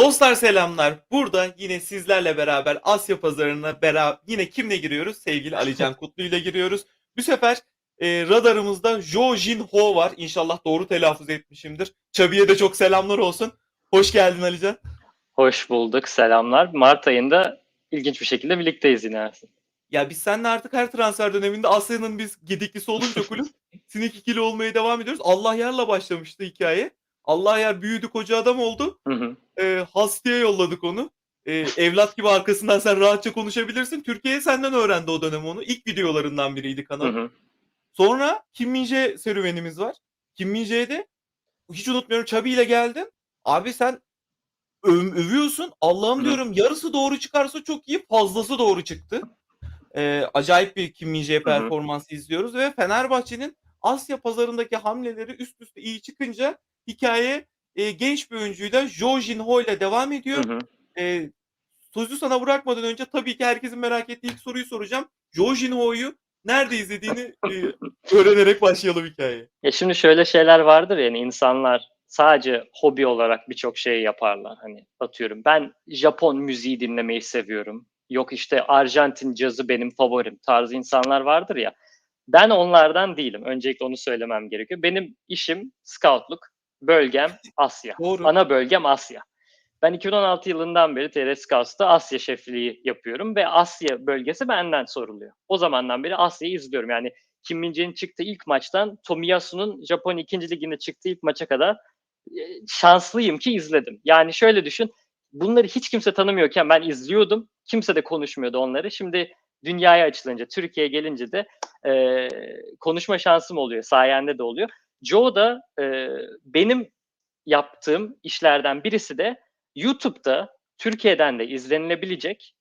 Dostlar selamlar. Burada yine sizlerle beraber Asya pazarına beraber yine kimle giriyoruz? Sevgili Alican Kutlu ile giriyoruz. Bu sefer e, radarımızda Jo Jin Ho var. İnşallah doğru telaffuz etmişimdir. Çabi'ye de çok selamlar olsun. Hoş geldin Alican. Hoş bulduk, selamlar. Mart ayında ilginç bir şekilde birlikteyiz yine. Ya biz seninle artık her transfer döneminde Asya'nın biz gidiklisi olunca kulüp sinik ikili olmaya devam ediyoruz. Allah yarla başlamıştı hikaye. Allah yer büyüdü koca adam oldu. Hı hı. E, Hasti'ye yolladık onu. E, evlat gibi arkasından sen rahatça konuşabilirsin. Türkiye senden öğrendi o dönem onu. İlk videolarından biriydi Hı kanal. hı. Sonra Kim Min-jae serüvenimiz var. Kim Min-jae'de hiç unutmuyorum Çabi ile geldin. Abi sen öv- övüyorsun. Allah'ım Hı hı. diyorum yarısı doğru çıkarsa çok iyi. Fazlası doğru çıktı. Ee, acayip bir Kim Min-jae hı. performansı izliyoruz ve Fenerbahçe'nin Asya pazarındaki hamleleri üst üste iyi çıkınca hikaye e, genç bir oyuncuyla Jo Jin-ho ile devam ediyor. Hı hı. E, sözü sana bırakmadan önce tabii ki herkesin merak ettiği ilk soruyu soracağım. Jo Jin-ho'yu nerede izlediğini e, öğrenerek başlayalım hikayeye. Ya şimdi şöyle şeyler vardır yani insanlar sadece hobi olarak birçok şey yaparlar. Hani atıyorum ben Japon müziği dinlemeyi seviyorum. Yok işte Arjantin cazı benim favorim tarzı insanlar vardır ya. Ben onlardan değilim. Öncelikle onu söylemem gerekiyor. Benim işim scoutluk. Bölgem Asya. Doğru. Ana bölgem Asya. Ben 2016 yılından beri TR Scouts'ta Asya şefliği yapıyorum ve Asya bölgesi benden soruluyor. O zamandan beri Asya'yı izliyorum. Yani Kim Min-jae'nin çıktığı ilk maçtan Tomiyasu'nun Japon 2. liginde çıktığı ilk maça kadar e, şanslıyım ki izledim. Yani şöyle düşün, bunları hiç kimse tanımıyorken ben izliyordum. Kimse de konuşmuyordu onları. Şimdi dünyaya açılınca, Türkiye'ye gelince de e, konuşma şansım oluyor. Sayende de oluyor. Joe da e, benim yaptığım işlerden birisi de YouTube'da Türkiye'den de izlenilebilecek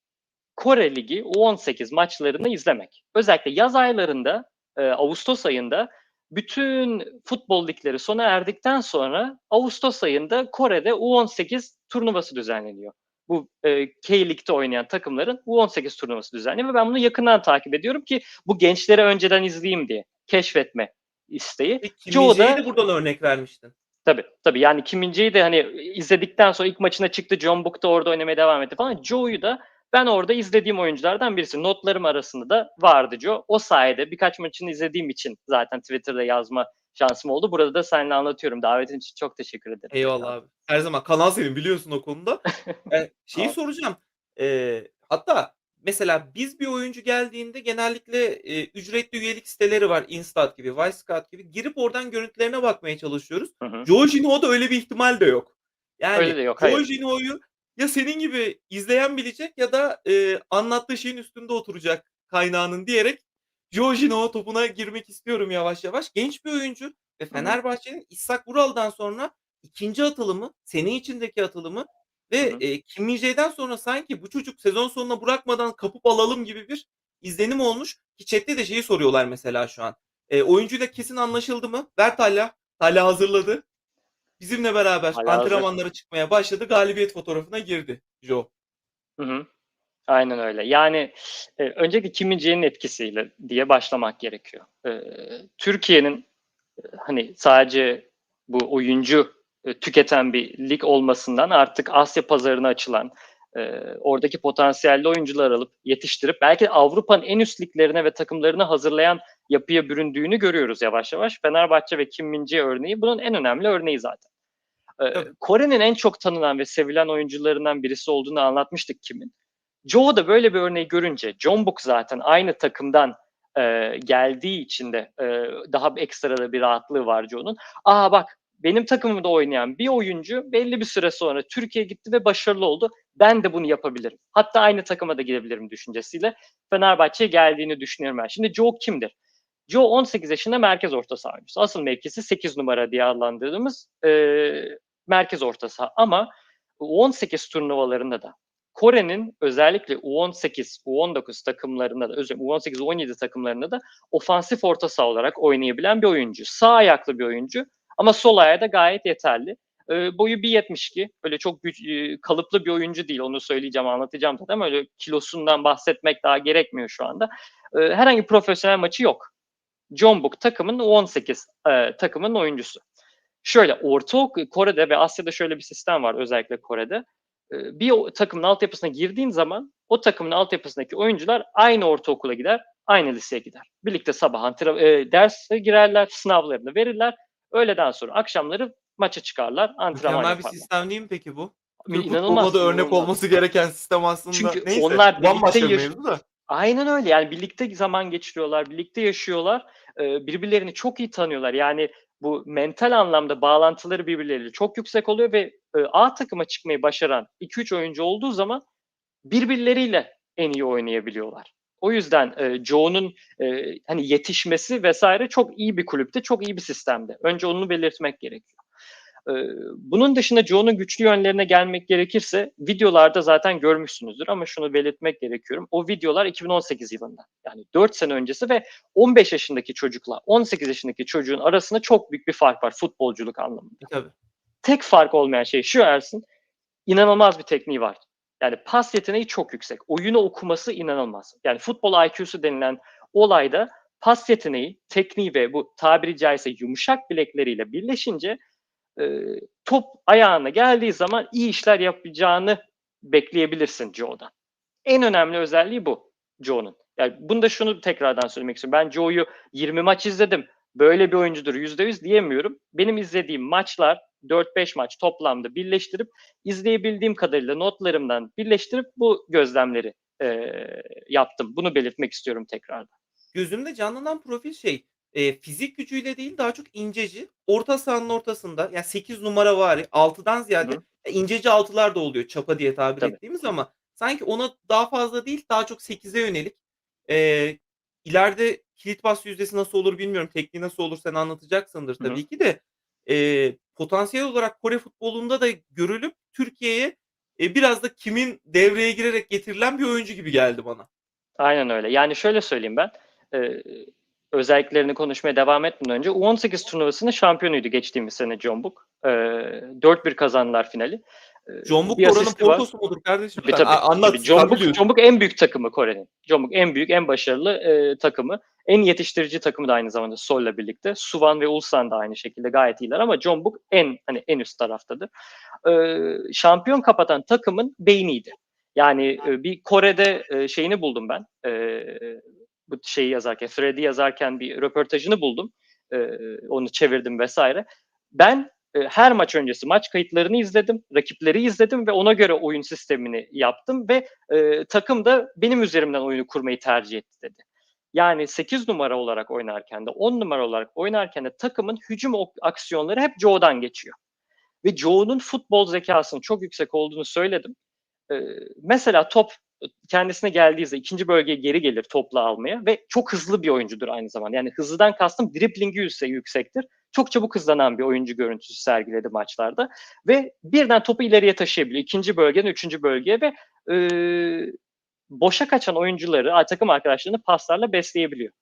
Kore Ligi U18 maçlarını izlemek. Özellikle yaz aylarında, e, Ağustos ayında bütün futbol ligleri sona erdikten sonra Ağustos ayında Kore'de U18 turnuvası düzenleniyor. Bu e, K-Lig'de oynayan takımların U18 turnuvası düzenleniyor ve ben bunu yakından takip ediyorum ki bu gençleri önceden izleyeyim diye keşfetme isteği. Kim Joe da- de buradan örnek vermiştin. Tabii tabii yani Kim Min-jae'yi de hani izledikten sonra ilk maçına çıktı. John Book da orada oynamaya devam etti falan. Joe'yu da ben orada izlediğim oyunculardan birisi. Notlarım arasında da vardı Joe. O sayede birkaç maçını izlediğim için zaten Twitter'da yazma şansım oldu. Burada da seninle anlatıyorum. Davetin için çok teşekkür ederim. Eyvallah abi. Her zaman kanal senin biliyorsun o konuda. E, şeyi soracağım. E, hatta mesela biz bir oyuncu geldiğinde genellikle e, ücretli üyelik siteleri var. Instat gibi, Wisecout gibi. Girip oradan görüntülerine bakmaya çalışıyoruz. Jinho'da öyle bir ihtimal de yok. Yani Öyle de yok, Joe hayır. Jinho'yu ya senin gibi izleyen bilecek ya da e, anlattığı şeyin üstünde oturacak kaynağının diyerek Joe Jinho topuna girmek istiyorum yavaş yavaş. Genç bir oyuncu ve. Fenerbahçe'nin İshak Vural'dan sonra ikinci atılımı, sene içindeki atılımı ve Hı hı. e, Kim Min-jae'den sonra sanki bu çocuk sezon sonuna bırakmadan kapıp alalım gibi bir izlenim olmuş. Ki chatte de şeyi soruyorlar mesela şu an. E, oyuncuyla kesin anlaşıldı mı? Ver Talha. Talha hazırladı. Bizimle beraber hazır. antrenmanlara çıkmaya başladı. Galibiyet fotoğrafına girdi Joe. Hı hı. Aynen öyle. Yani e, öncelikle Kim Min-jae'nin etkisiyle diye başlamak gerekiyor. E, Türkiye'nin e, hani sadece bu oyuncu tüketen bir lig olmasından artık Asya pazarına açılan e, oradaki potansiyelli oyuncular alıp yetiştirip belki Avrupa'nın en üst liglerine ve takımlarını hazırlayan yapıya büründüğünü görüyoruz yavaş yavaş. Fenerbahçe ve Kim Min-jae örneği bunun en önemli örneği zaten. E. Kore'nin en çok tanınan ve sevilen oyuncularından birisi olduğunu anlatmıştık Kim'in. Joe da böyle bir örneği görünce, John Book zaten aynı takımdan e, geldiği için de e, daha ekstra da bir rahatlığı var Joe'nun. Aa bak benim takımımda oynayan bir oyuncu belli bir süre sonra Türkiye'ye gitti ve başarılı oldu. Ben de bunu yapabilirim. Hatta aynı takıma da gidebilirim düşüncesiyle Fenerbahçe'ye geldiğini düşünüyorum ben. Şimdi Joe kimdir? Joe 18 yaşında merkez orta saha. Asıl mevkisi 8 numara diye adlandırdığımız e, merkez orta saha. Ama 18 turnuvalarında da Kore'nin özellikle U18, U19 takımlarında da, özür dilerim, U18, U17 takımlarında da ofansif orta saha olarak oynayabilen bir oyuncu. Sağ ayaklı bir oyuncu ama sol ayağı da gayet yeterli. E, boyu 1.72. Öyle çok güç, e, kalıplı bir oyuncu değil. Onu söyleyeceğim, anlatacağım zaten ama öyle kilosundan bahsetmek daha gerekmiyor şu anda. E, herhangi profesyonel maçı yok. John Book takımın U18 e, takımın oyuncusu. Şöyle Orta Kore'de ve Asya'da şöyle bir sistem var özellikle Kore'de. e, bir takımın altyapısına girdiğin zaman o takımın altyapısındaki oyuncular aynı ortaokula gider, aynı liseye gider. Birlikte sabah antra- e, derse girerler, sınavlarını verirler. Öğleden sonra akşamları maça çıkarlar, antrenman Mükemmel bir yaparlar. sistem değil mi peki bu? Türk İnanılmaz. da örnek inanılmaz. olması gereken sistem aslında. Çünkü Neyse, onlar birlikte bambaşka bir yaş- mevzu da. Aynen öyle yani birlikte zaman geçiriyorlar, birlikte yaşıyorlar, Ee, birbirlerini çok iyi tanıyorlar. Yani bu mental anlamda bağlantıları birbirleriyle çok yüksek oluyor ve e, A takıma çıkmayı başaran 2-3 oyuncu olduğu zaman birbirleriyle en iyi oynayabiliyorlar. O yüzden e, Joe'nun e, hani yetişmesi vesaire çok iyi bir kulüpte, çok iyi bir sistemde. Önce onu belirtmek gerekiyor. E, bunun dışında Joe'nun güçlü yönlerine gelmek gerekirse videolarda zaten görmüşsünüzdür ama şunu belirtmek gerekiyorum. O videolar 2018 yılında. Yani 4 sene öncesi ve 15 yaşındaki çocukla 18 yaşındaki çocuğun arasında çok büyük bir fark var futbolculuk anlamında. E, Tabii. Tek fark olmayan şey şu Ersin, inanılmaz bir tekniği var. Yani pas yeteneği çok yüksek. Oyunu okuması inanılmaz. Yani futbol IQ'su denilen olayda pas yeteneği, tekniği ve bu tabiri caizse yumuşak bilekleriyle birleşince e, top ayağına geldiği zaman iyi işler yapacağını bekleyebilirsin Joe'dan. En önemli özelliği bu Joe'nun. Yani bunda şunu tekrardan söylemek istiyorum. Ben Joe'yu 20 maç izledim. Böyle bir oyuncudur %100 diyemiyorum. Benim izlediğim maçlar 4-5 maç toplamda birleştirip izleyebildiğim kadarıyla notlarımdan birleştirip bu gözlemleri e, yaptım. Bunu belirtmek istiyorum tekrardan. Gözümde canlanan profil şey e, fizik gücüyle değil daha çok inceci. Orta sahanın ortasında yani 8 numara var. 6'dan ziyade Hı e, inceci 6'lar da oluyor çapa diye tabir Tabii. ettiğimiz ama sanki ona daha fazla değil daha çok 8'e yönelik. E, ileride kilit pas yüzdesi nasıl olur bilmiyorum. Tekniği nasıl olur sen anlatacaksındır Hı hı. tabii ki de. E, potansiyel olarak Kore futbolunda da görülüp Türkiye'ye e, biraz da kimin devreye girerek getirilen bir oyuncu gibi geldi bana. Aynen öyle. Yani şöyle söyleyeyim ben. E, özelliklerini konuşmaya devam etmeden önce U18 turnuvasının şampiyonuydu geçtiğimiz sene John Book. E, 4-1 kazandılar finali. E, John Book var. portosu mudur kardeşim? Tabii Sen tabii. a- anlat. tabii. John, sen Book, biliyorsun. John Book en büyük takımı Kore'nin. John Book en büyük, en başarılı e, takımı. En yetiştirici takımı da aynı zamanda Seoul'la birlikte. Suvan ve Ulsan da aynı şekilde gayet iyiler ama John Book en hani en üst taraftadır. E, şampiyon kapatan takımın beyniydi. Yani e, bir Kore'de e, şeyini buldum ben. E, bu şeyi yazarken, Freddy yazarken bir röportajını buldum. E, onu çevirdim vesaire. Ben e, her maç öncesi maç kayıtlarını izledim, rakipleri izledim ve ona göre oyun sistemini yaptım ve e, takım da benim üzerimden oyunu kurmayı tercih etti dedi. Yani 8 numara olarak oynarken de 10 numara olarak oynarken de takımın hücum aksiyonları hep Joe'dan geçiyor. Ve Joe'nun futbol zekasının çok yüksek olduğunu söyledim. E, mesela top kendisine geldiğinde ikinci bölgeye geri gelir topla almaya ve çok hızlı bir oyuncudur aynı zamanda. Yani hızlıdan kastım driblingi yüksek, yüksektir. Çok çabuk hızlanan bir oyuncu görüntüsü sergiledi maçlarda. Ve birden topu ileriye taşıyabiliyor. İkinci bölgeden üçüncü bölgeye ve e, boşa kaçan oyuncuları, takım arkadaşlarını paslarla besleyebiliyor.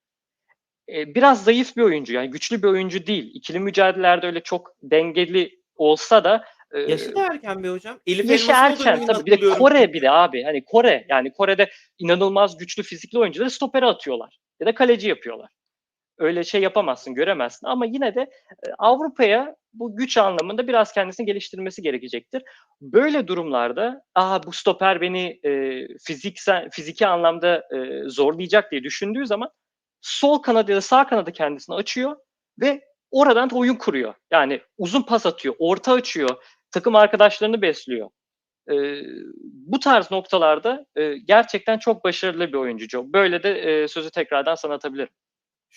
E, biraz zayıf bir oyuncu yani güçlü bir oyuncu değil. İkili mücadelelerde öyle çok dengeli olsa da e, Yaşı da erken be hocam. Elif Yaşı erken tabii bir de. Kore bir de abi hani Kore yani Kore'de inanılmaz güçlü fizikli oyuncuları stopere atıyorlar ya da kaleci yapıyorlar. Öyle şey yapamazsın göremezsin ama yine de e, Avrupa'ya bu güç anlamında biraz kendisini geliştirmesi gerekecektir. Böyle durumlarda Aa, bu stoper beni e, fiziksel fiziki anlamda e, zorlayacak diye düşündüğü zaman sol kanadı ya da sağ kanadı kendisini açıyor ve oradan oyun kuruyor. Yani uzun pas atıyor, orta açıyor, takım arkadaşlarını besliyor. Ee, bu tarz noktalarda e, gerçekten çok başarılı bir oyuncu. Böyle de e, sözü tekrardan sana atabilirim.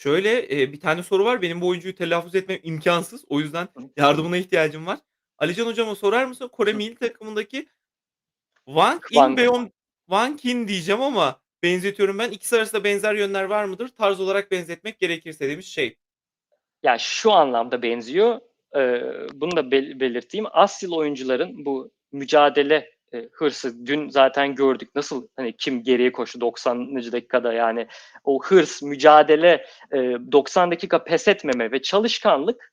Şöyle e, bir tane soru var. Benim bu oyuncuyu telaffuz etmem imkansız. O yüzden yardımına ihtiyacım var. Alican hocama sorar mısın? Kore milli takımındaki Wang Hwang. Inbeon Wang Kin diyeceğim ama benzetiyorum ben. İkisi arasında benzer yönler var mıdır? Tarz olarak benzetmek gerekirse demiş şey. Ya şu anlamda benziyor. e, bunu da bel- belirteyim. Asyalı oyuncuların bu mücadele e, hırsı dün zaten gördük nasıl hani kim geriye koştu 90. dakikada yani o hırs, mücadele, e, 90 dakika pes etmeme ve çalışkanlık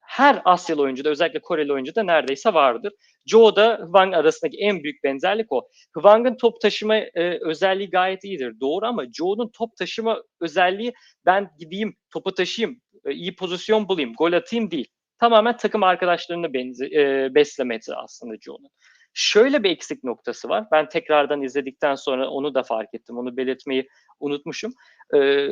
her Asyalı oyuncuda özellikle Koreli oyuncuda neredeyse vardır. Joe'da Hwang arasındaki en büyük benzerlik o. Hwang'ın top taşıma e, özelliği gayet iyidir. Doğru ama Joe'nun top taşıma özelliği ben gideyim topu taşıyayım, e, iyi pozisyon bulayım, gol atayım değil. Tamamen takım arkadaşlarını benze, e, beslemesi aslında Joe'nun. Şöyle bir eksik noktası var. Ben tekrardan izledikten sonra onu da fark ettim. Onu belirtmeyi unutmuşum. Ee,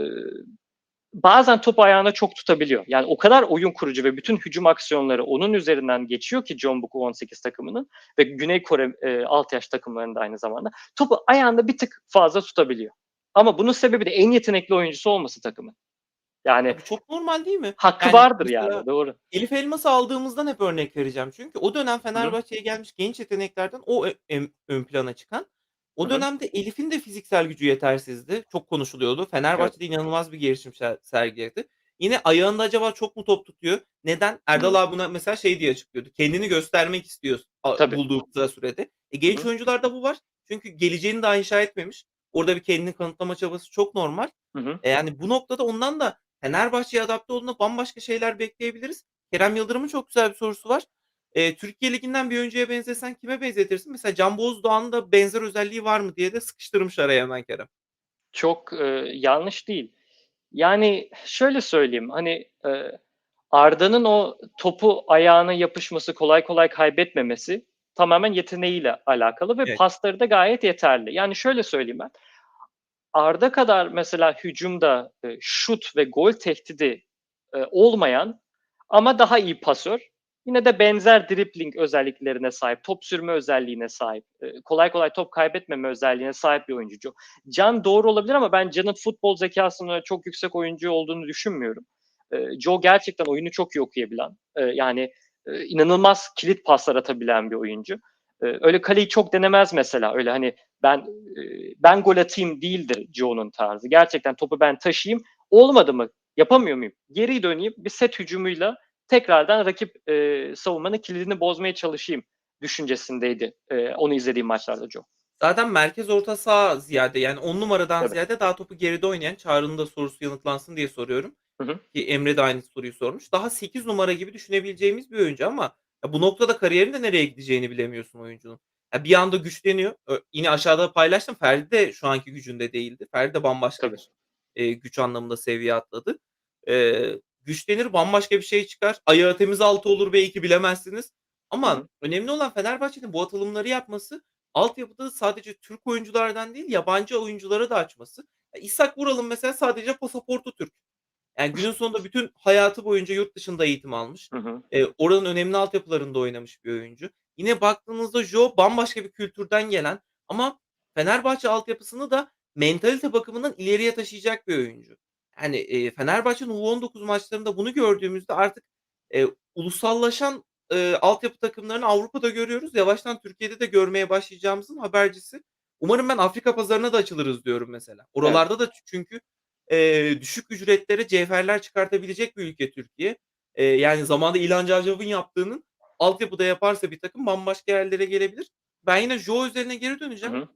bazen topu ayağına çok tutabiliyor. Yani o kadar oyun kurucu ve bütün hücum aksiyonları onun üzerinden geçiyor ki John Book 18 takımının ve Güney Kore e, alt yaş takımlarında aynı zamanda. Topu ayağında bir tık fazla tutabiliyor. Ama bunun sebebi de en yetenekli oyuncusu olması takımın. Yani Bu çok normal değil mi? hakkı Yani vardır yani doğru. Elif Elmas'ı aldığımızdan hep örnek vereceğim. Çünkü o dönem Fenerbahçe'ye gelmiş genç yeteneklerden o ön plana çıkan. O dönemde Elif'in de fiziksel gücü yetersizdi. Çok konuşuluyordu. Fenerbahçe'de inanılmaz bir gelişim ser- sergiledi. Yine ayağında acaba çok mu top tutuyor? Neden? Erdal abi buna mesela şey diye açıklıyordu. Kendini göstermek istiyor Tabii. bulduğu kısa sürede. E, genç Hı. oyuncularda bu var. Çünkü geleceğini daha inşa etmemiş. Orada bir kendini kanıtlama çabası çok normal. Hı hı. E, yani bu noktada ondan da Fenerbahçe'ye adapte olduğunda bambaşka şeyler bekleyebiliriz. Kerem Yıldırım'ın çok güzel bir sorusu var. Eee, Türkiye Ligi'nden bir oyuncuya benzesen kime benzetirsin? Mesela Can Bozdoğan'ın da benzer özelliği var mı diye de sıkıştırmış araya hemen Kerem. Çok e, yanlış değil. Yani şöyle söyleyeyim hani e, Arda'nın o topu ayağına yapışması kolay kolay kaybetmemesi tamamen yeteneğiyle alakalı ve Evet. pasları da gayet yeterli. Yani şöyle söyleyeyim ben. Arda kadar mesela hücumda e, şut ve gol tehdidi e, olmayan ama daha iyi pasör. Yine de benzer dribbling özelliklerine sahip, top sürme özelliğine sahip, e, kolay kolay top kaybetmeme özelliğine sahip bir oyuncu. Can doğru olabilir ama ben Can'ın futbol zekasının çok yüksek oyuncu olduğunu düşünmüyorum. E, Joe gerçekten oyunu çok iyi okuyabilen, e, yani e, inanılmaz kilit paslar atabilen bir oyuncu. E, öyle kaleyi çok denemez mesela. Öyle hani ben e, ben gol atayım değildir Joe'nun tarzı. Gerçekten topu ben taşıyayım. Olmadı mı? Yapamıyor muyum? Geri döneyim bir set hücumuyla tekrardan rakip e, savunmanın kilidini bozmaya çalışayım düşüncesindeydi. E, onu izlediğim maçlarda Joe. Zaten merkez orta saha ziyade yani 10 numaradan Tabii. ziyade daha topu geride oynayan Çağrı'nın da sorusu yanıtlansın diye soruyorum. Hı hı. Ki Emre de aynı soruyu sormuş. Daha 8 numara gibi düşünebileceğimiz bir oyuncu ama ya bu noktada kariyerin de nereye gideceğini bilemiyorsun oyuncunun. Ya bir anda güçleniyor. Yine aşağıda paylaştım. Ferdi de şu anki gücünde değildi. Ferdi de bambaşka Tabii. bir e, güç anlamında seviye atladı. E, güçlenir bambaşka bir şey çıkar. Ayağı temiz altı olur belki bilemezsiniz. Ama hı. önemli olan Fenerbahçe'nin bu atılımları yapması altyapıda sadece Türk oyunculardan değil yabancı oyunculara da açması. Ya İshak Vural'ın mesela sadece pasaportu Türk. Yani günün sonunda bütün hayatı boyunca yurt dışında eğitim almış. Hı hı. Eee, oranın önemli altyapılarında oynamış bir oyuncu. Yine baktığınızda Joe bambaşka bir kültürden gelen ama Fenerbahçe altyapısını da mentalite bakımından ileriye taşıyacak bir oyuncu. Yani, eee, Fenerbahçe'nin U19 maçlarında bunu gördüğümüzde artık, eee, ulusallaşan, eee, altyapı takımlarını Avrupa'da görüyoruz. Yavaştan Türkiye'de de görmeye başlayacağımızın habercisi. Umarım ben Afrika pazarına da açılırız diyorum mesela. Oralarda da çünkü, eee, düşük ücretlere cevherler çıkartabilecek bir ülke Türkiye. Eee, yani zamanında İlhan Cavcav'ın yaptığının altyapıda yaparsa bir takım bambaşka yerlere gelebilir. Ben yine Joe özeline geri Hı döneceğim. hı.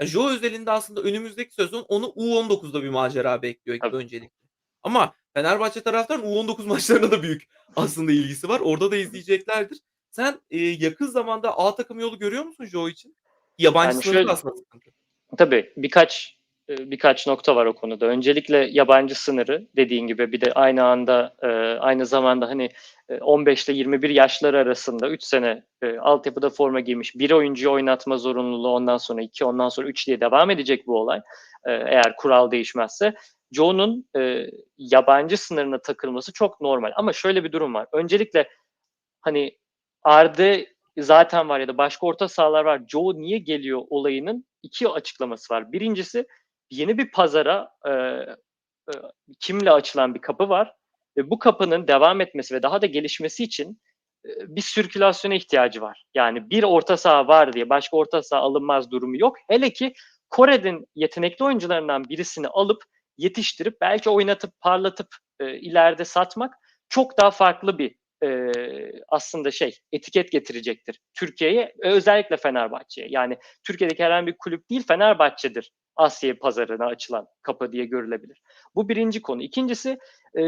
Ya, Joe özelinde aslında önümüzdeki sezon onu U19'da bir macera bekliyor Tabii. öncelikle. Ama Fenerbahçe taraftarının U19 maçlarına da büyük aslında ilgisi var. Orada da izleyeceklerdir. Sen, eee, yakın zamanda A takım yolu görüyor musun Joe için? Yabancı Yani şöyle aslında sıkıntı. Tabii birkaç e, birkaç nokta var o konuda. Öncelikle yabancı sınırı dediğin gibi bir de aynı anda e, aynı zamanda hani e, 15 ile 21 yaşları arasında 3 sene e, altyapıda forma giymiş bir oyuncuyu oynatma zorunluluğu ondan sonra 2 ondan sonra 3 diye devam edecek bu olay. E, eğer kural değişmezse. Joe'nun e, yabancı sınırına takılması çok normal. Ama şöyle bir durum var. Öncelikle hani Arda zaten var ya da başka orta sahalar var. Joe niye geliyor olayının iki açıklaması var. Birincisi yeni bir pazara e, e, kimle açılan bir kapı var ve bu kapının devam etmesi ve daha da gelişmesi için e, bir sirkülasyona ihtiyacı var. Yani bir orta saha var diye başka orta saha alınmaz durumu yok. Hele ki Kore'nin yetenekli oyuncularından birisini alıp yetiştirip belki oynatıp parlatıp e, ileride satmak çok daha farklı bir e, aslında şey etiket getirecektir Türkiye'ye özellikle Fenerbahçe'ye. Yani Türkiye'deki herhangi bir kulüp değil Fenerbahçe'dir Asya pazarına açılan kapı diye görülebilir. Bu birinci konu. İkincisi e,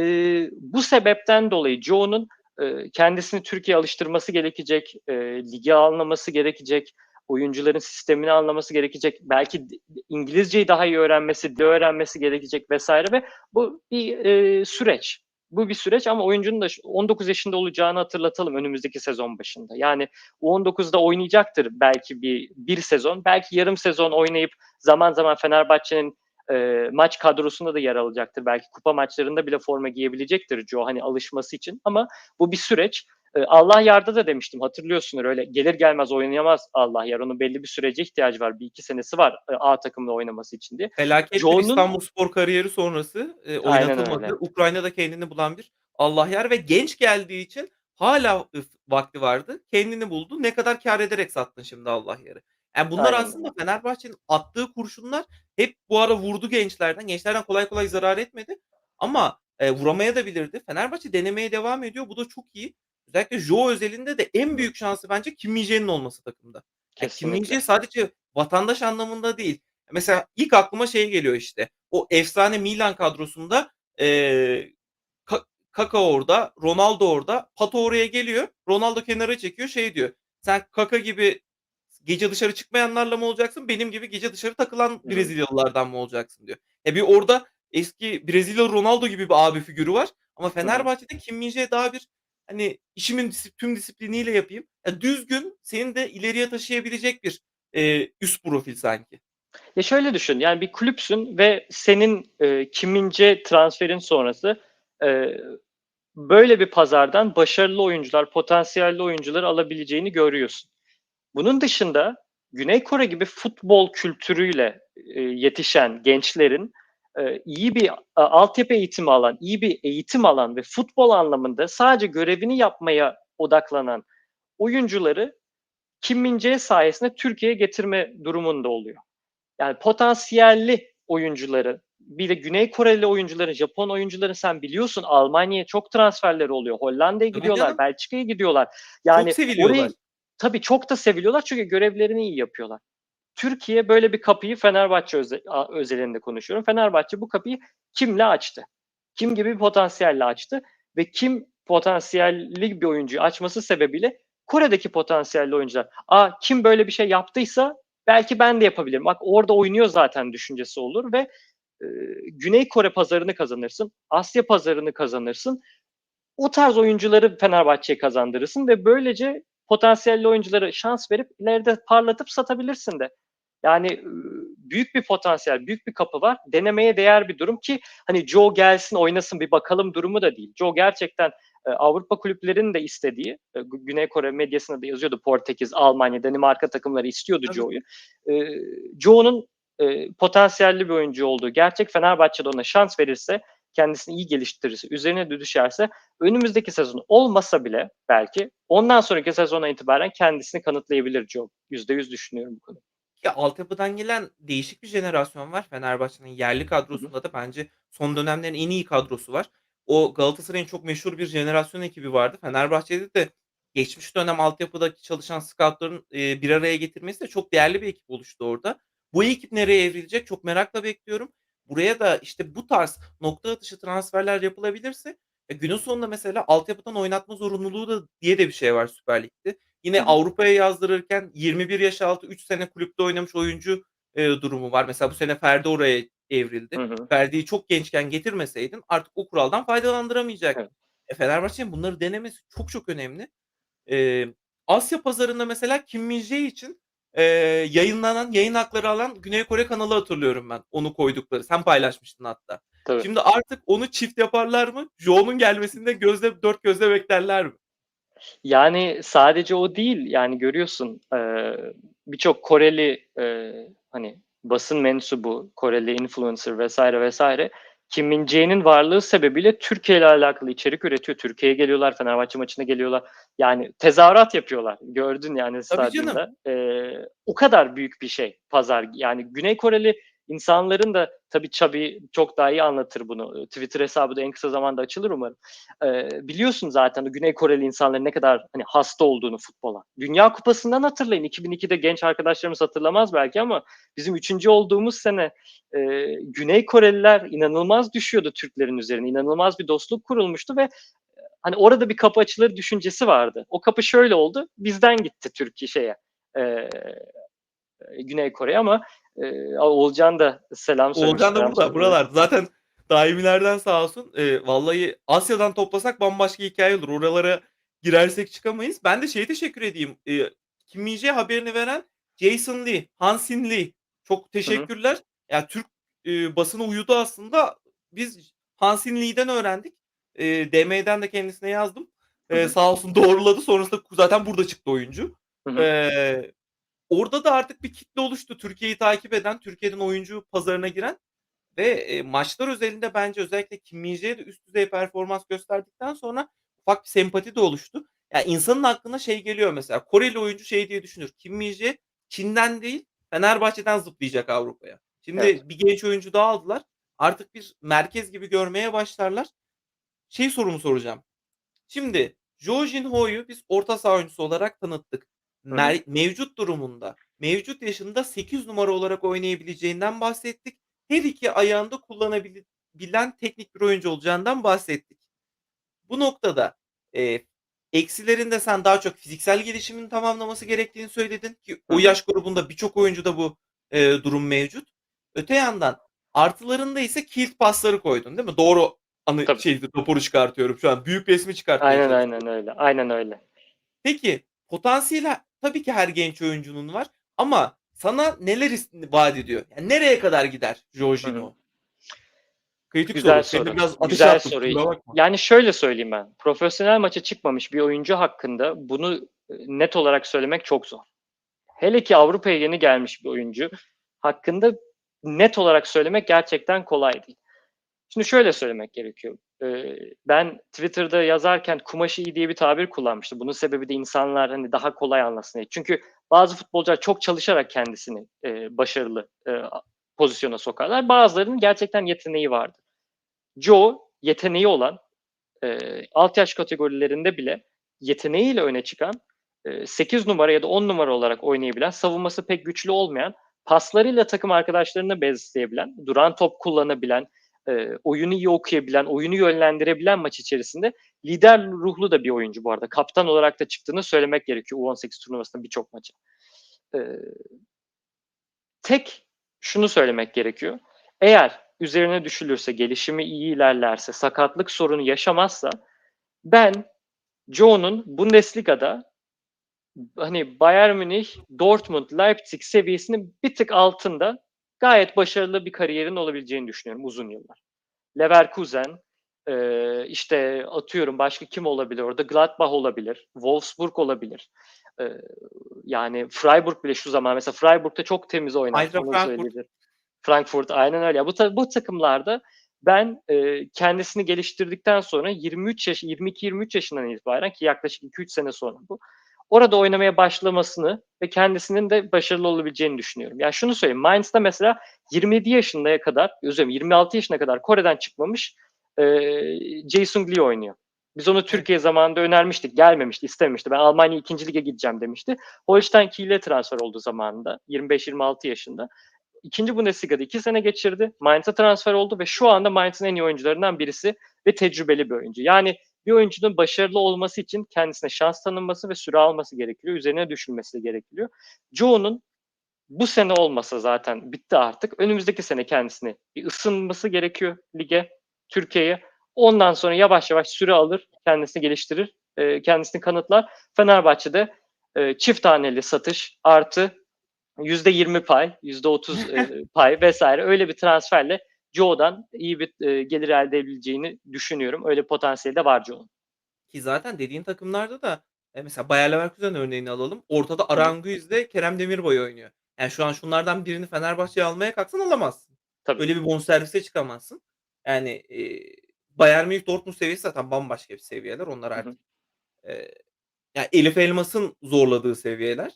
bu sebepten dolayı Joe'nun e, kendisini Türkiye alıştırması gerekecek, e, ligi anlaması gerekecek, oyuncuların sistemini anlaması gerekecek, belki İngilizceyi daha iyi öğrenmesi, dil öğrenmesi gerekecek vesaire ve bu bir e, süreç. Bu bir süreç ama oyuncunun da şu- 19 yaşında olacağını hatırlatalım önümüzdeki sezon başında. Yani U19'da oynayacaktır belki bir bir sezon, belki yarım sezon oynayıp zaman zaman Fenerbahçe'nin e, maç kadrosunda da yer alacaktır. Belki kupa maçlarında bile forma giyebilecektir Joe hani alışması için ama bu bir süreç. E, Allah yarda da demiştim hatırlıyorsunuz öyle gelir gelmez oynayamaz Allah yar. Onun belli bir sürece ihtiyacı var. Bir iki senesi var e, A takımla oynaması için diye. Felaket Joe'nun- İstanbulspor kariyeri sonrası e, oynatılmadı. Ukrayna'da kendini bulan bir Allah yer ve genç geldiği için hala ıf- vakti vardı. Kendini buldu. Ne kadar kâr ederek sattın şimdi Allah yarı. Yani bunlar Aynen aslında Fenerbahçe'nin attığı kurşunlar hep bu ara vurdu gençlerden. Gençlerden kolay kolay zarar etmedi. Ama e, vuramaya da bilirdi. Fenerbahçe denemeye devam ediyor. Bu da çok iyi. Özellikle Joe özelinde de en büyük şansı bence Kim Min-jae'nin olması takımda. Ya Kim. Min-jae sadece vatandaş anlamında değil. Mesela ilk aklıma şey geliyor işte. O efsane Milan kadrosunda Ka- Kaka orada, Ronaldo orada. Pato oraya geliyor. Ronaldo kenara çekiyor şey diyor. Sen Kaka gibi gece dışarı çıkmayanlarla mı olacaksın? Benim gibi gece dışarı takılan. Brezilyalılardan mı olacaksın diyor. E bir orada eski Brezilyalı Ronaldo gibi bir abi figürü var. Ama Fenerbahçe'de Kim Min-jae daha bir hani işimin tüm disipliniyle yapayım. Ya düzgün seni de ileriye taşıyabilecek bir e, üst profil sanki. Ya şöyle düşün yani bir kulüpsün ve senin e, kimince transferin sonrası e, böyle bir pazardan başarılı oyuncular, potansiyelli oyuncular alabileceğini görüyorsun. Bunun dışında Güney Kore gibi futbol kültürüyle e, yetişen gençlerin e, iyi bir a, altyapı eğitimi alan, iyi bir eğitim alan ve futbol anlamında sadece görevini yapmaya odaklanan oyuncuları Kim Min-jae sayesinde Türkiye'ye getirme durumunda oluyor. Yani potansiyelli oyuncuları, bir de Güney Koreli oyuncuların, Japon oyuncuların sen biliyorsun Almanya'ya çok transferleri oluyor. Hollanda'ya gidiyorlar. Belçika'ya gidiyorlar. Yani Çok seviliyorlar. orayı tabii çok da seviliyorlar çünkü görevlerini iyi yapıyorlar. Türkiye böyle bir kapıyı Fenerbahçe öze- a- özelinde konuşuyorum. Fenerbahçe bu kapıyı kimle açtı? Kim gibi bir potansiyelle açtı ve kim potansiyelli bir oyuncuyu açması sebebiyle Kore'deki potansiyelli oyuncular. Aa kim böyle bir şey yaptıysa belki ben de yapabilirim. Bak orada oynuyor zaten düşüncesi olur ve e, Güney Kore pazarını kazanırsın. Asya pazarını kazanırsın. O tarz oyuncuları Fenerbahçe'ye kazandırırsın ve böylece potansiyelli oyunculara şans verip ileride parlatıp satabilirsin de. Yani büyük bir potansiyel, büyük bir kapı var. Denemeye değer bir durum ki hani Joe gelsin oynasın bir bakalım durumu da değil. Joe gerçekten Avrupa kulüplerinin de istediği, Güney Kore medyasında da yazıyordu Portekiz, Almanya, Danimarka takımları istiyordu Tabii. Joe'yu. Joe'nun potansiyelli bir oyuncu olduğu gerçek Fenerbahçe'de ona şans verirse, kendisini iyi geliştirirse, üzerine de düşerse önümüzdeki sezon olmasa bile belki ondan sonraki sezona itibaren kendisini kanıtlayabilir Joe. %100 düşünüyorum bu konuda. Ya altyapıdan gelen değişik bir jenerasyon var. Fenerbahçe'nin yerli kadrosunda da bence son dönemlerin en iyi kadrosu var. O Galatasaray'ın çok meşhur bir jenerasyon ekibi vardı. Fenerbahçe'de de geçmiş dönem altyapıdaki çalışan scoutların e, bir araya getirmesi de çok değerli bir ekip oluştu orada. Bu ekip nereye evrilecek çok merakla bekliyorum. Buraya da işte bu tarz nokta atışı transferler yapılabilirse e, günün sonunda mesela altyapıdan oynatma zorunluluğu da diye de bir şey var Süper Lig'de. Yine Hı. Avrupa'ya yazdırırken 21 yaş altı 3 sene kulüpte oynamış oyuncu e, durumu var. Mesela bu sene Ferdi oraya evrildi. Hı hı. Ferdi'yi çok gençken getirmeseydin artık o kuraldan faydalandıramayacak. Evet. E, Fenerbahçe'nin bunları denemesi çok çok önemli. E, Asya pazarında mesela Kim Min-jae için e, yayınlanan, yayın hakları alan Güney Kore kanalı hatırlıyorum ben. Onu koydukları. Sen paylaşmıştın hatta. Tabii. Şimdi artık onu çift yaparlar mı? Joe'nun gelmesinde gözle dört gözle beklerler mi? Yani sadece o değil yani görüyorsun e, birçok Koreli e, hani basın mensubu, Koreli influencer vesaire vesaire Kim Min-jae'nin varlığı sebebiyle Türkiye ile alakalı içerik üretiyor. Türkiye'ye geliyorlar, Fenerbahçe maçına geliyorlar. Yani tezahürat yapıyorlar. Gördün yani stadyumda. E, o kadar büyük bir şey pazar. Yani Güney Koreli insanların da tabii Çabi çok daha iyi anlatır bunu. Twitter hesabı da en kısa zamanda açılır umarım. Ee, biliyorsun zaten o Güney Koreli insanların ne kadar hani hasta olduğunu futbola. Dünya Kupası'ndan hatırlayın. 2002'de genç arkadaşlarımız hatırlamaz belki ama bizim üçüncü olduğumuz sene e, Güney Koreliler inanılmaz düşüyordu Türklerin üzerine. İnanılmaz bir dostluk kurulmuştu ve e, hani orada bir kapı açılır düşüncesi vardı. O kapı şöyle oldu. Bizden gitti Türkiye şeye. E, Güney Kore'ye ama e, Oğulcan da selam söylemiş. Oğulcan da burada, buralar. Zaten Daimilerden sağ olsun. Eee, vallahi Asya'dan toplasak bambaşka hikaye olur. Oralara girersek çıkamayız. Ben de şeye teşekkür edeyim. Eee, Kim Min-jae haberini veren Jason Lee, Hansin Lee. Çok Hı hı. teşekkürler. Ya Türk, eee, basını uyudu aslında. Biz Hansin Lee'den öğrendik. Eee, DM'den de kendisine yazdım. Hı hı. sağ olsun doğruladı. Sonrasında zaten burada çıktı oyuncu. Hı hı. Orada da artık bir kitle oluştu. Türkiye'yi takip eden, Türkiye'den oyuncu pazarına giren ve, eee, maçlar özelinde bence özellikle Kim Min-jae de üst düzey performans gösterdikten sonra ufak bir sempati de oluştu. Ya, insanın aklına şey geliyor mesela, Koreli oyuncu şey diye düşünür. Kim Min-jae Çin'den değil, Fenerbahçe'den zıplayacak Avrupa'ya. Şimdi Evet. bir genç oyuncu daha aldılar. Artık bir merkez gibi görmeye başlarlar. Şey sorumu soracağım. Şimdi Jo Jin-ho'yu biz orta saha oyuncusu olarak tanıttık. Mer mevcut durumunda, mevcut yaşında 8 numara olarak oynayabileceğinden bahsettik. Her iki ayağını da kullanabili bilen teknik bir oyuncu olacağından bahsettik. Bu noktada, eee, eksilerinde sen daha çok fiziksel gelişimini tamamlaması gerektiğini söyledin ki o yaş grubunda birçok oyuncuda bu, eee, durum mevcut. Öte yandan artılarında ise kilit pasları koydun, değil mi? Doğru anı Tabii. şey raporu çıkartıyorum şu an. Büyük resmi çıkartmaya Aynen, aynen öyle. Aynen öyle. Peki, potansiyeli tabii ki her genç oyuncunun var ama sana neler vaat ediyor? Yani nereye kadar gider Jorginho? Kritik Güzel soru. Soru. biraz Güzel attım, soru. Yani şöyle söyleyeyim ben. Profesyonel maça çıkmamış bir oyuncu hakkında bunu, eee, net olarak söylemek çok zor. Hele ki Avrupa'ya yeni gelmiş bir oyuncu hakkında net olarak söylemek gerçekten kolay değil. Şimdi şöyle söylemek gerekiyor. Eee, ben Twitter'da yazarken kumaşı iyi diye bir tabir kullanmıştım. Bunun sebebi de insanlar, hani, daha kolay anlasın diye. Çünkü bazı futbolcular çok çalışarak kendisini, eee, başarılı, a pozisyona sokarlar. Bazılarının gerçekten yeteneği vardır. Jo yeteneği olan, eee, alt yaş kategorilerinde bile yeteneğiyle öne çıkan, eee, 8 numara ya da 10 numara olarak oynayabilen, savunması pek güçlü olmayan, paslarıyla takım arkadaşlarını besleyebilen, duran top kullanabilen, eee, oyunu iyi okuyabilen, oyunu yönlendirebilen maç içerisinde lider ruhlu da bir oyuncu bu arada. Kaptan olarak da çıktığını söylemek gerekiyor U18 turnuvasında birçok maça. Eee tek şunu söylemek gerekiyor. Eğer üzerine düşülürse, gelişimi iyi ilerlerse, sakatlık sorunu yaşamazsa ben Jo'nun Bundesliga'da hani Bayern Münih, Dortmund, Leipzig seviyesinin bir tık altında gayet başarılı bir kariyerin olabileceğini düşünüyorum uzun yıllar. Leverkusen, eee, işte atıyorum başka kim olabilir orada? Gladbach olabilir, Wolfsburg olabilir. Eee, yani Freiburg bile şu zaman mesela Freiburg'da çok temiz oynar. Eintracht Frankfurt. Frankfurt aynen öyle. Bu bu takımlarda ben, eee, kendisini geliştirdikten sonra 23 yaş 22-23 yaşından itibaren ki yaklaşık 2-3 sene sonra bu, orada oynamaya başlamasını ve kendisinin de başarılı olabileceğini düşünüyorum. Ya şunu söyleyeyim, Mainz'da mesela 27 yaşındaya kadar, özür dilerim 26 yaşına kadar Kore'den çıkmamış, eee, Jae-sung Lee oynuyor. Biz onu. Türkiye zamanında önermiştik, gelmemişti, istememişti. Ben Almanya 2. lige gideceğim demişti. Holstein Kiel'e transfer oldu zamanında 25-26 yaşında. 2. Bundesliga'da 2 sene geçirdi. Mainz'a transfer oldu ve şu anda Mainz'ın en iyi oyuncularından birisi ve tecrübeli bir oyuncu. Yani bir oyuncunun başarılı olması için kendisine şans tanınması ve süre alması gerekiyor. Üzerine düşülmesi gerekiyor. Joe'nun bu sene olmasa zaten bitti artık. Önümüzdeki sene kendisini bir ısınması gerekiyor lige, Türkiye'ye. Ondan sonra yavaş yavaş süre alır, kendisini geliştirir, eee, kendisini kanıtlar. Fenerbahçe'de, eee, çift haneli satış artı %20 pay, %30 eee, pay vesaire öyle bir transferle Joe'dan iyi bir, eee, gelir elde edebileceğini düşünüyorum. Öyle potansiyeli de var Joe'nun. Ki zaten dediğin takımlarda da, eee, mesela Bayer Leverkusen örneğini alalım. Ortada. Aranguiz'le Kerem Demirbay oynuyor. Yani şu an şunlardan birini Fenerbahçe'ye almaya kalksan alamazsın. Tabii. Öyle bir bonservise çıkamazsın. Yani, eee, Bayern Münih, Dortmund seviyesi zaten bambaşka bir seviyeler. Onlar artık, eee, ya Elif Elmas'ın zorladığı seviyeler.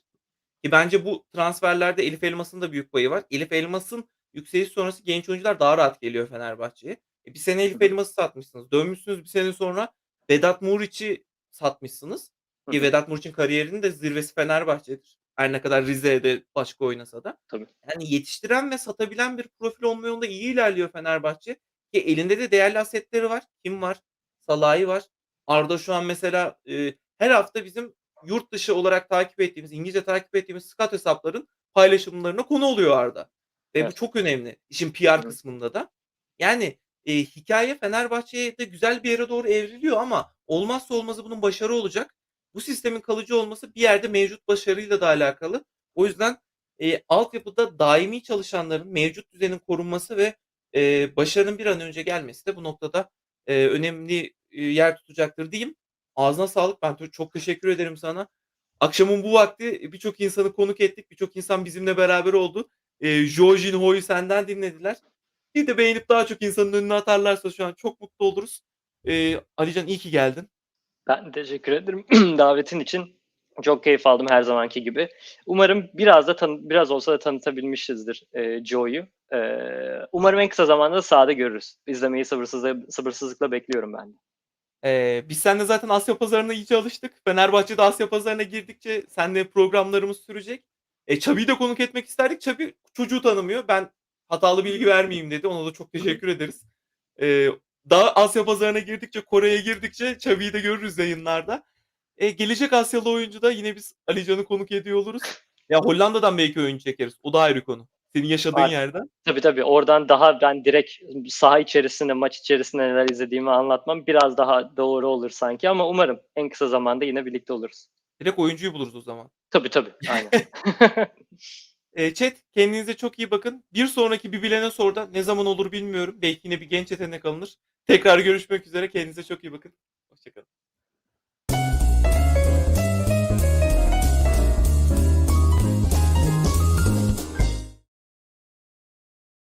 Ki bence bu transferlerde Elif Elmas'ın da büyük payı var. Elif Elmas'ın yükseliş sonrası genç oyuncular daha rahat geliyor Fenerbahçe'ye. E, bir sene Elif. Elmas'ı satmışsınız. Dönmüşsünüz bir sene sonra Vedat Muriç'i satmışsınız. Ki. Vedat Muriç'in kariyerinin de zirvesi Fenerbahçe'dir. Her ne kadar Rize'de başka oynasa da. Tabii. Yani yetiştiren ve satabilen bir profil olma yolunda iyi ilerliyor Fenerbahçe. Ki elinde de değerli asetleri var. Kim var? Salahi var. Arda şu an mesela, eee, her hafta bizim yurt dışı olarak takip ettiğimiz, İngilizce takip ettiğimiz scout hesapların paylaşımlarına konu oluyor Arda. Ve bu Evet. çok önemli işin PR hı. kısmında da. Yani Eee, hikâye Fenerbahçe'de güzel bir yere doğru evriliyor ama olmazsa olmazı bunun başarı olacak. Bu sistemin kalıcı olması bir yerde mevcut başarıyla da alakalı. O yüzden, eee, altyapıda daimi çalışanların mevcut düzenin korunması ve, eee, başarının bir an önce gelmesi de bu noktada, eee, önemli, eee, yer tutacaktır diyeyim. Ağzına sağlık. Ben çok teşekkür ederim sana. Akşamın bu vakti birçok insanı konuk ettik. Birçok insan bizimle beraber oldu. Eee, Jorginho'yu senden dinlediler. Bir de beğenip daha çok insanın önüne atarlarsa şu an çok mutlu oluruz. Eee, Alican iyi ki geldin. Ben teşekkür ederim davetin için. Çok keyif aldım her zamanki gibi. Umarım biraz da tanı biraz olsa da tanıtabilmişizdir, eee, Joe'yu. Eee, umarım en kısa zamanda da sahada görürüz. İzlemeyi sabırsızla sabırsızlıkla bekliyorum ben de. Eee, biz seninle zaten Asya pazarına iyice alıştık. Fenerbahçe de Asya pazarına girdikçe seninle programlarımız sürecek. E, Xavi'yi de konuk etmek isterdik. Xavi çocuğu tanımıyor. Ben hatalı bilgi vermeyeyim dedi. Ona da çok teşekkür ederiz. Eee, daha Asya pazarına girdikçe, Kore'ye girdikçe Xavi'yi de görürüz yayınlarda. Eee, gelecek Asyalı oyuncu da yine biz Alican'ı konuk ediyor oluruz. Ya Hollanda'dan belki oyuncu çekeriz. O da ayrı konu. Senin yaşadığın Var. yerden. Tabii tabii. Oradan daha ben direkt saha içerisinde, maç içerisinde neler izlediğimi anlatmam biraz daha doğru olur sanki ama umarım en kısa zamanda yine birlikte oluruz. Direkt oyuncuyu buluruz o zaman. Tabii tabii. Aynen. Eee, chat kendinize çok iyi bakın. Bir sonraki Bir Bilene Sor'da ne zaman olur bilmiyorum. Belki yine bir genç yetenek alınır. Tekrar görüşmek üzere. Kendinize çok iyi bakın. Hoşça kalın.